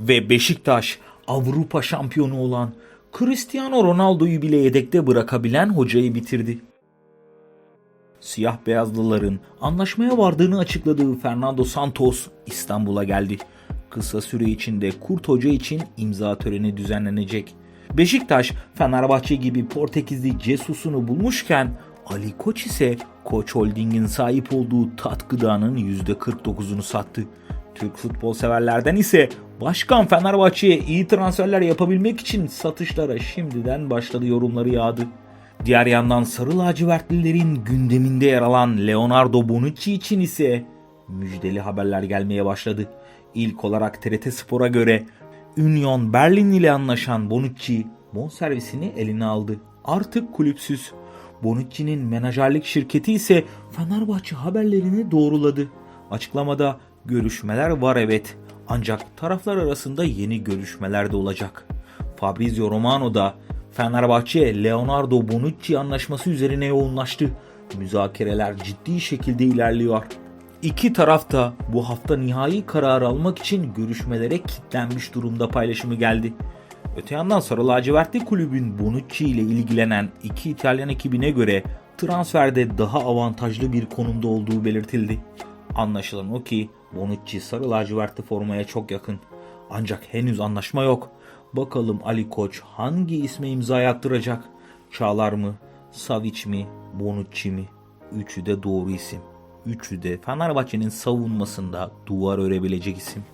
Ve Beşiktaş Avrupa şampiyonu olan Cristiano Ronaldo'yu bile yedekte bırakabilen hocayı bitirdi. Siyah beyazlıların anlaşmaya vardığını açıkladığı Fernando Santos İstanbul'a geldi. Kısa süre içinde Kurt Hoca için imza töreni düzenlenecek. Beşiktaş, Fenerbahçe gibi Portekizli Cesus'unu bulmuşken Ali Koç ise Koç Holding'in sahip olduğu tat gıdanın %49'unu sattı. Türk futbol severlerden ise Başkan Fenerbahçe'ye iyi transferler yapabilmek için satışlara şimdiden başladı yorumları yağdı. Diğer yandan Sarı Lacivertlilerin gündeminde yer alan Leonardo Bonucci için ise müjdeli haberler gelmeye başladı. İlk olarak TRT Spor'a göre Union Berlin ile anlaşan Bonucci bonservisini eline aldı. Artık kulüpsüz. Bonucci'nin menajerlik şirketi ise Fenerbahçe haberlerini doğruladı. Açıklamada görüşmeler var evet ancak taraflar arasında yeni görüşmeler de olacak. Fabrizio Romano da Fenerbahçe Leonardo Bonucci anlaşması üzerine yoğunlaştı. Müzakereler ciddi şekilde ilerliyor. İki taraf da bu hafta nihai karar almak için görüşmelere kilitlenmiş durumda paylaşımı geldi. Öte yandan Sarı Lacivertli kulübün Bonucci ile ilgilenen iki İtalyan ekibine göre transferde daha avantajlı bir konumda olduğu belirtildi. Anlaşılan o ki Bonucci Sarı Lacivertli formaya çok yakın. Ancak henüz anlaşma yok. Bakalım Ali Koç hangi isme imza attıracak? Çağlar mı? Savic mi? Bonucci mi? Üçü de doğru isim. Üçü de Fenerbahçe'nin savunmasında duvar örebilecek isim.